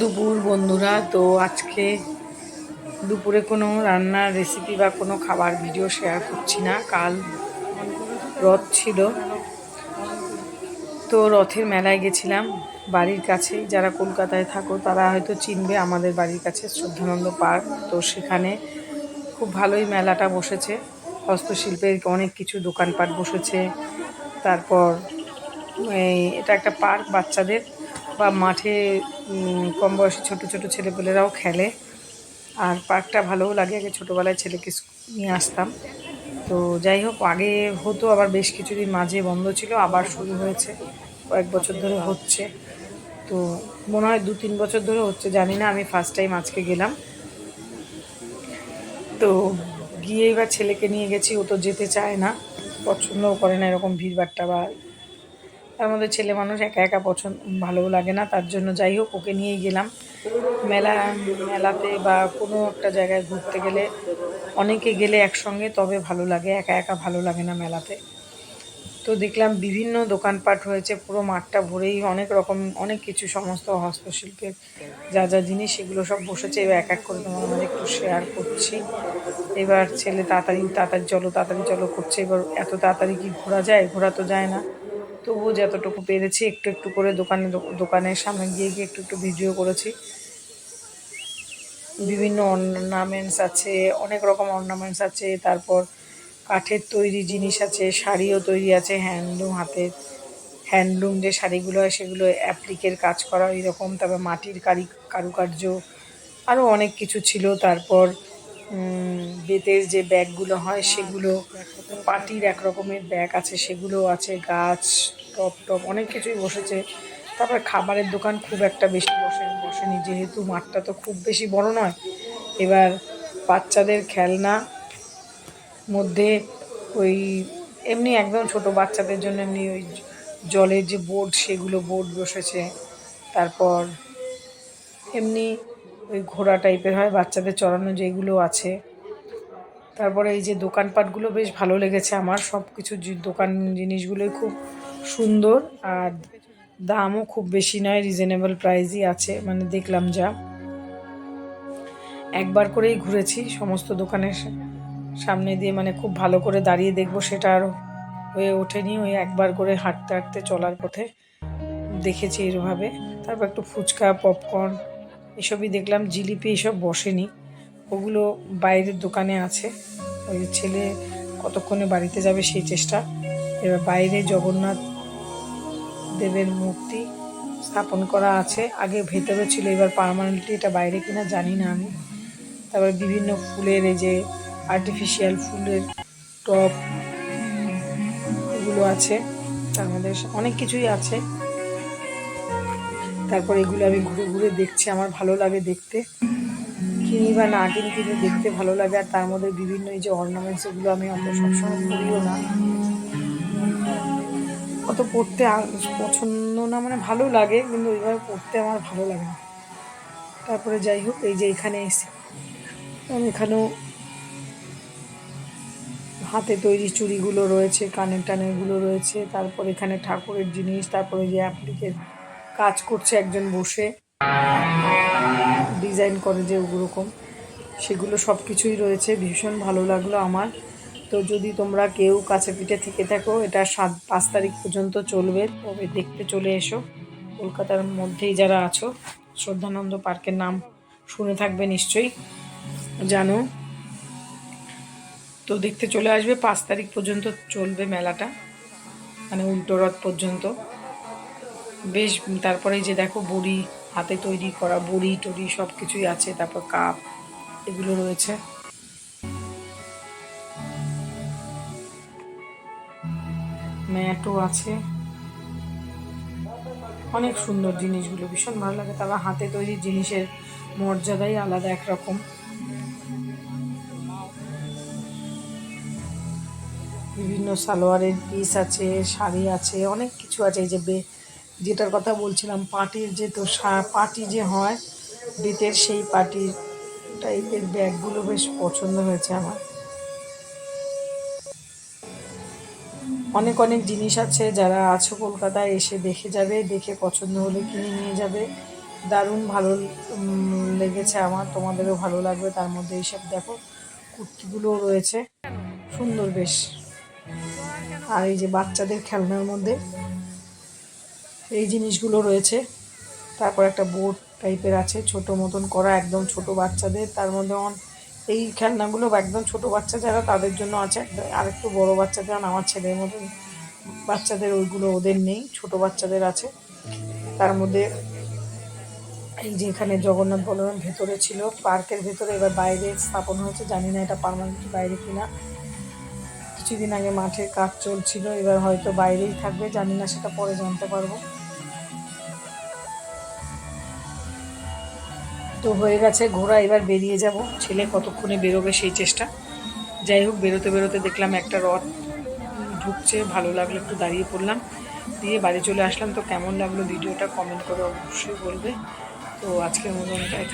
দুপুর, বন্ধুরা। তো আজকে দুপুরে কোনো রান্নার রেসিপি বা কোনো খাবার ভিডিও শেয়ার করছি না। কাল রথ ছিল। তো রথের মেলায় গেছিলাম বাড়ির কাছেই যারা কলকাতায় থাকো, তারা হয়তো চিনবে আমাদের বাড়ির কাছে শ্রদ্ধানন্দ পার্ক। তো সেখানে খুব ভালোই মেলাটা বসেছে। হস্তশিল্পের অনেক কিছু দোকানপাট বসেছে। তারপর এটা একটা পার্ক বাচ্চাদের বা মাঠে কম বয়সী ছোটো ছোটো ছেলেপেলেরাও খেলে। আর পার্কটা ভালোও লাগে, আগে ছোটোবেলায় ছেলেকে নিয়ে আসতাম। তো যাই হোক, আগে হতো, আবার বেশ কিছুদিন মাঝে বন্ধ ছিল, আবার শুরু হয়েছে, কয়েক বছর ধরে হচ্ছে। তো মনে হয় দু তিন বছর ধরে হচ্ছে, জানি না, আমি ফার্স্ট টাইম আজকে গেলাম। তো গিয়ে এবার ছেলেকে নিয়ে গেছি, ও তো যেতে চায় না, পছন্দও করে না এরকম ভিড়ভাট্টা বা তার মধ্যে ছেলে মানুষ একা একা পছন্দ, ভালোও লাগে না, তার জন্য যাই হোক, ওকে নিয়েই গেলাম। মেলা, মেলাতে বা কোনো একটা জায়গায় ঘুরতে গেলে অনেকে গেলে একসঙ্গে, তবে ভালো লাগে, একা একা ভালো লাগে না মেলাতে। তো দেখলাম বিভিন্ন দোকানপাট হয়েছে, পুরো মাঠটা ভরেই অনেক রকম, অনেক কিছু, সমস্ত হস্তশিল্পের যা যা জিনিস, সেগুলো সব বসেছে। এবার এক এক করে তোমার মাঝে একটু শেয়ার করছি। এবার ছেলে তাড়াতাড়ি তাড়াতাড়ি চলো তাড়াতাড়ি চলো করছে। এবার এত তাড়াতাড়ি কি ঘোরা যায়? ঘোরা তো যায় না। তবুও যতটুকু পেরেছি, একটু একটু করে দোকানে দোকানের সামনে গিয়ে গিয়ে একটু একটু ভিডিও করেছি। বিভিন্ন অর্নামেন্টস আছে, অনেক রকম অর্নামেন্টস আছে, তারপর কাঠের তৈরি জিনিস আছে, শাড়িও তৈরি আছে, হ্যান্ডলুম হাতের হ্যান্ডলুম যে শাড়িগুলো হয় সেগুলো অ্যাপ্লিকের কাজ করা এরকম তারপর মাটির কারি, কারুকার্য আরও অনেক কিছু ছিল। তারপর বেতের যে ব্যাগগুলো হয় সেগুলো, পাটির এক রকমের ব্যাগ আছে সেগুলো আছে, গাছ, টপ টপ, অনেক কিছুই বসেছে। তারপর খাবারের দোকান খুব একটা বেশি বসে, বসেনি, যেহেতু মাঠটা তো খুব বেশি বড় নয়। এবার বাচ্চাদের খেলনা মধ্যে ওই এমনি একদম ছোট বাচ্চাদের জন্য এমনি ওই জলের যে বোর্ড, সেগুলো বোর্ড বসেছে। তারপর এমনি ওই ঘোড়া টাইপের হয়, বাচ্চাদের চড়ানো যেগুলো আছে। তারপরে এই যে দোকানপাটগুলো বেশ ভালো লেগেছে আমার সব কিছু দোকান জিনিসগুলোই খুব সুন্দর আর দামও খুব বেশি নয় রিজনেবল প্রাইসই আছে মানে দেখলাম যা। একবার করেই ঘুরেছি, সমস্ত দোকানের সামনে দিয়ে মানে খুব ভালো করে দাঁড়িয়ে দেখব সেটা আর হয়ে ওঠেনি, ওই একবার করে হাঁটতে হাঁটতে চলার পথে দেখেছি এরভাবে। তারপর একটু ফুচকা পপকর্ন এসবই দেখলাম, জিলিপি এসব বসেনি। ওগুলো বাইরের দোকানে আছে। ওই ছেলে কতক্ষণে বাড়িতে যাবে সেই চেষ্টা। এবার বাইরে জগন্নাথ দেবের মূর্তি স্থাপন করা আছে। আগে ভেতরে ছিল, এবার পার্মানেন্টলি এটা বাইরে কিনা জানি না আমি। তারপর বিভিন্ন ফুলের এই যে আর্টিফিশিয়াল ফুলের টপ এগুলো আছে। আমাদের অনেক কিছুই আছে। তারপর এগুলো আমি ঘুরে ঘুরে দেখছি, আমার ভালো লাগে দেখতে। কিনি বা না কিনি কিন্তু দেখতে ভালো লাগে, আর তার মধ্যে বিভিন্ন এই যে অর্নামেন্টস এগুলো আমি অত সবসময় পরিও না। অত পড়তে পছন্দ না মানে ভালো লাগে, কিন্তু ওইভাবে পড়তে আমার ভালো লাগে না। তারপরে যাই হোক, এই যে এখানে এসে আমি এখানেও হাতে তৈরি চুড়িগুলো রয়েছে, কানের টানেরগুলো রয়েছে, তারপর এখানে ঠাকুরের জিনিস, তারপরে যে অ্যাপ্লিকের কাজ করছে একজন বসে। ডিজাইন করে যে ওরকম। সেগুলো সব কিছুই রয়েছে। ভীষণ ভালো লাগল আমার। তো যদি তোমরা কেউ কাছে পিঠে থেকে থাকো, এটা সাত, পাঁচ তারিখ পর্যন্ত চলবে। তবে দেখতে চলে এসো। কলকাতার মধ্যেই যারা আছো, শ্রদ্ধানন্দ পার্কের নাম শুনে থাকবে নিশ্চয়ই, জানো। তো দেখতে চলে আসবে, পাঁচ তারিখ পর্যন্ত চলবে মেলাটা। মানে উল্টো রথ পর্যন্ত। বেশ তারপরে যে দেখো বড়ি, হাতে তৈরি করা বড়ি টড়ি সব কিছুই আছে, তারপর কাপ, এগুলো রয়েছে। ম্যাটও আছে। অনেক সুন্দর জিনিসগুলো, ভীষণ ভালো লাগে। তারপর হাতে তৈরি জিনিসের মর্যাদাই আলাদা, একরকম। বিভিন্ন সালোয়ারের পিস আছে, শাড়ি আছে, অনেক কিছু আছে। এই যে যেটার কথা বলছিলাম, পাটির যে তো পাটি যে হয়, বেতের সেই পাটির টাইপের ব্যাগগুলো বেশ পছন্দ হয়েছে আমার। অনেক অনেক জিনিস আছে যারা আছো কলকাতায়, এসে দেখে যাবে, দেখে পছন্দ হলে কিনে নিয়ে যাবে। দারুণ ভালো লেগেছে আমার, তোমাদেরও ভালো লাগবে, তার মধ্যে এইসব দেখো, কুর্তিগুলোও রয়েছে। সুন্দর বেশ। আর এই যে বাচ্চাদের খেলনার মধ্যে এই জিনিসগুলো রয়েছে। তারপর একটা বোর্ড টাইপের আছে, ছোট মতন করা, একদম ছোট বাচ্চাদের। তার মধ্যে এই খেলনাগুলো একদম ছোট বাচ্চা যারা তাদের জন্য আছে। একদম আরেকটু বড়ো যেমন আমার ছেলের মতন বাচ্চাদের ওইগুলো ওদের নেই, ছোট বাচ্চাদের আছে। তার মধ্যে এই যে এখানে জগন্নাথ বলরাম ভেতরে ছিল, পার্কের ভেতরে এবার বাইরে স্থাপন হয়েছে। জানি না এটা পার্মানেন্ট বাইরে কিনা। কিছুদিন আগে মাঠের কাজ চলছিল, এবার হয়তো বাইরেই থাকবে, জানি না সেটা পরে জানতে পারব। তো হয়ে গেছে ঘোরা এবার বেরিয়ে যাব। ছেলে কতক্ষণে বেরোবে সেই চেষ্টা। যাই হোক, বেরোতে বেরোতে দেখলাম একটা রথ ঢুকছে, ভালো লাগল, একটু দাঁড়িয়ে পড়লাম। দিয়ে বাড়ি চলে আসলাম। তো কেমন লাগল ভিডিওটা কমেন্ট করে অবশ্যই বলবে। তো আজকের মতন এখানে